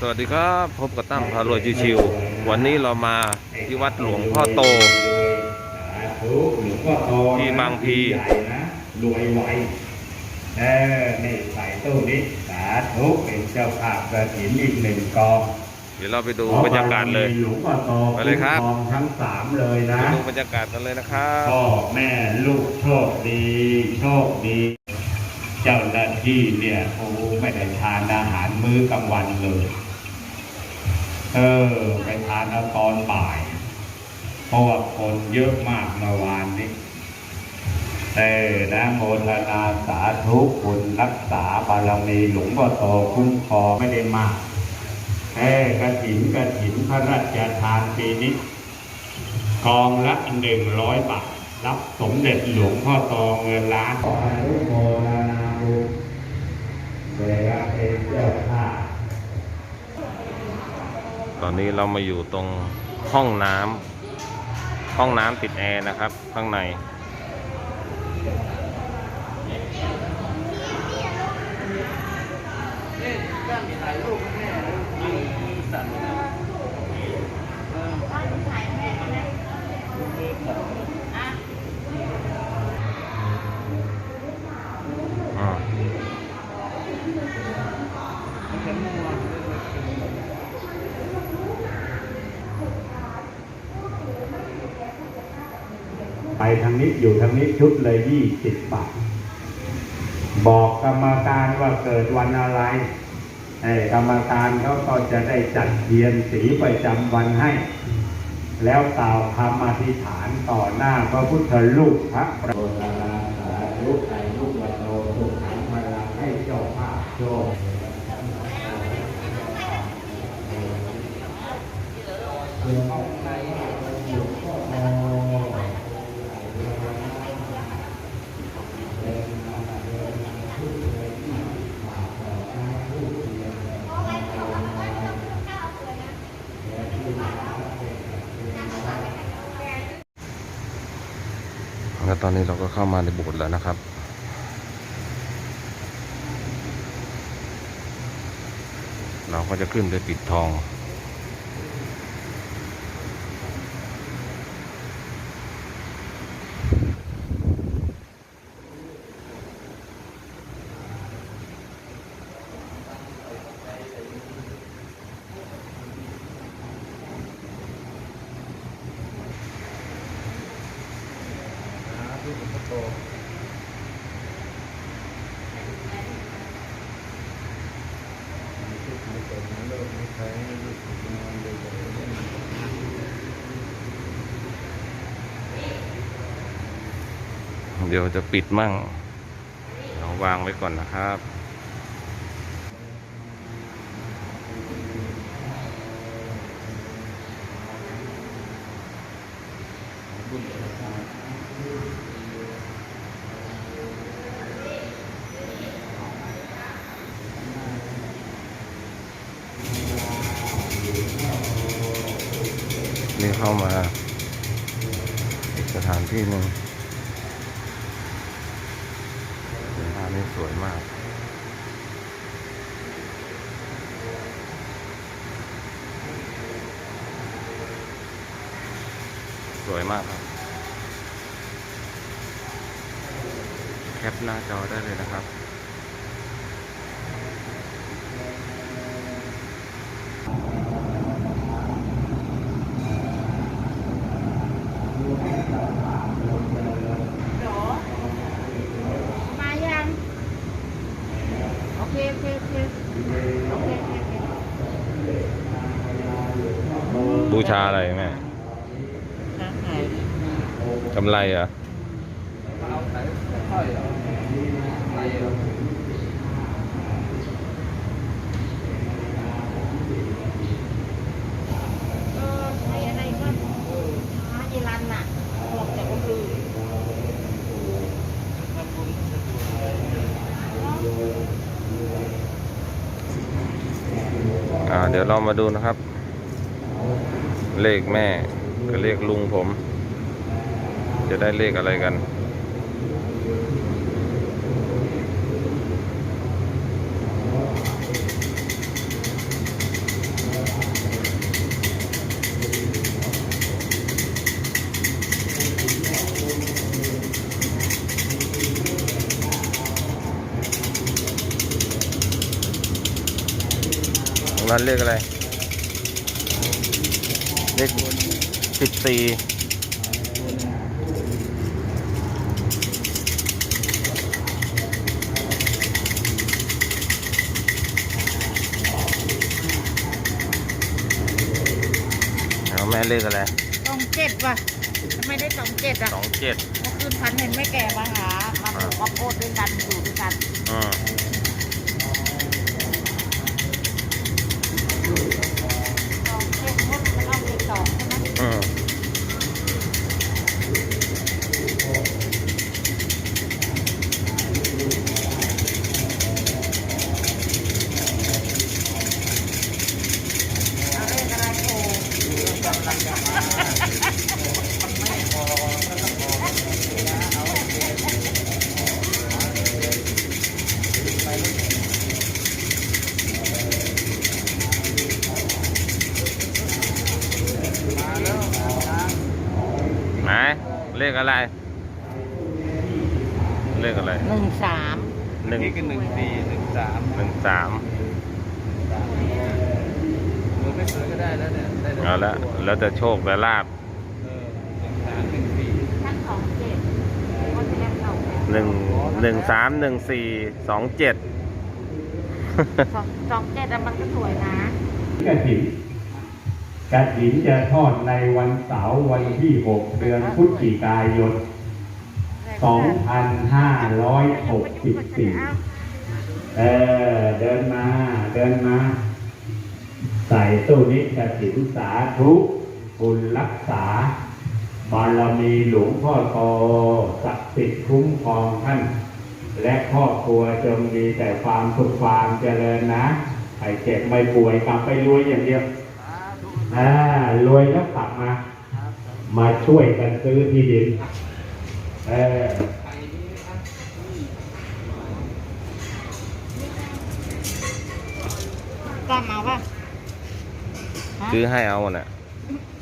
สวัสดีครับพบกับตั้มพารวยชิวๆวันนี้เรามาที่วัดหลวงพ่อโตสาธุหลวงพ่อโตที่บางพลีใหญ่นะรวยไวเออนี่ใส่ตู้นี้สาธุเป็นเจ้าภาพกระถินอีกหนึ่งกองเดี๋ยวเราไปดูบรรยากาศเลยหลวงพ่อโตไปเลยครับคุ้มครองทั้งสามเลยนะไปดูบรรยากาศกันเลยนะครับพ่อแม่ลูกโชคดี โชคดี เจ้าหน้าที่เนี่ยโอ้ไม่ได้ทานอาหารมื้อกลางวันเลย เออ ไปทานเอาตอนบ่าย เพราะว่าคนเยอะมากเมื่อวานนี้เออนะโมทนาสาธุคุณรักษาบารมีหลวงพ่อโตคุ้มครองไม่ได้มากเออกระถินกระถินพระราชทานปีนี้กองละหนึ่งร้อยบาท รับสมเด็จหลวงพ่อโตเงินล้านขออนุโมทนาบุญเวลาเป็นเจ้าภาพ ตอนนี้เรามาอยู่ตรงห้องน้ำห้องน้ำติดแอร์นะครับ ข้างในอ่า ไปทางนี้อยู่ทางนี้ชุดเลยยี่สิบบาท บอกกรรมการว่าเกิดวันอะไรไอ้กรรมการเขาก็จะได้จัดเทียนสีประจำวันให้ แล้วกล่าวคำอธิษฐานต่อหน้าพระพุทธรูปพระประโยชน์สาธุไอลูกวันโตสุขังพลังให้เจ้าภาพโชค แล้ว ตอนนี้เราก็เข้ามาในโบสถ์แล้วนะครับ เราก็จะขึ้นไปปิดทอง เดี๋ยวจะปิดมั่งเราวางไว้ก่อนนะครับ นี่เข้ามาอีกสถานที่หนึ่งสถานนี้สวยมากสวยมากครับ แคปหน้าจอได้เลยนะครับ มายัง โอเค โอเค โอเค โอเค โอเคโอเค บูชาอะไรแม่ค้าขายกำไรเหรอะเออใช้อะไรก็หาเยลันน่ะบอกแต่คนอื่นอ่า เดี๋ยวเรามาดูนะครับ เลขแม่กับเลขลุงผม จะได้เลขอะไรกัน ร้านเยกอะไร เลขสิบสี่เอาแม่เลขอะไรสองเจ็ดว่ะทำไมได้สองเจ็ดอะสองเจ็ดเมื่อคืนพันเห็นไม่แก่มาหามาปลูกข้าวโพดด้วยกันอยู่ด้วยกัน อืม ขอะไร เลขอะไรหนึ่งสามหนึ่งนี่คือหนึ่งสี่หนึ่งสามหนึ่งสามหรือไม่สวยก็ได้แล้วเนี่ยได้ทั้งเอาละตัวแล้วแต่โชคและลาบเออหนึ่งสามหนึ่งสี่ทั้งสองเจ็ดคนที่เรียกสองเจ็ดหนึ่งหนึ่งสามหนึ่งสี่สองเจ็ดสองสองเจ็ดอะมันก็สวยนะ กระถินกระถินจะทอดในวันเสาร์วันที่ 6 เดือนพฤศจิกายน 2564 เออ เดินมา เดินมา ใส่ตู้นี้กระถินสาธุบุญรักษาบารมีหลวงพ่อโตศักดิ์สิทธิ์คุ้มครองท่าน และครอบครัวจงมีแต่ความสุขความเจริญนะใครเจ็บไม่ป่วยกลับไปรวยอย่างเดียว อ่ารวยแล้วกลับมา มาช่วยกันซื้อที่ดิน เออกล้ามาป่ะฮะซื้อให้เอาน่ะ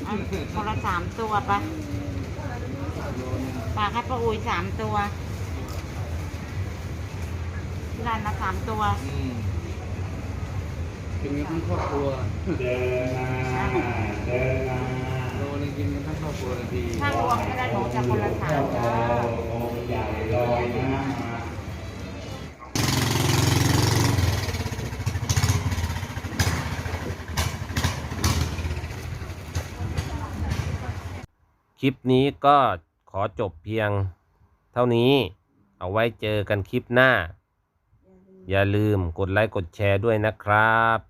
อะคนละสามตัวปะปากให้ป้าอุยสามตัวที่ร้านละสามตัว อืม กินกันทั้งครอบครัวเดินมาเดินมาโลนึงกินกันทั้งครอบครัวทีถ้ารวมก็ได้หนูจะคนละสามโอ้เด้อองค์ใหญ่ลอยน้ำมาคลิปนี้ก็ขอจบเพียงเท่านี้ เอาไว้เจอกันคลิปหน้า อย่าลืมกดไลค์กดแชร์ด้วยนะครับ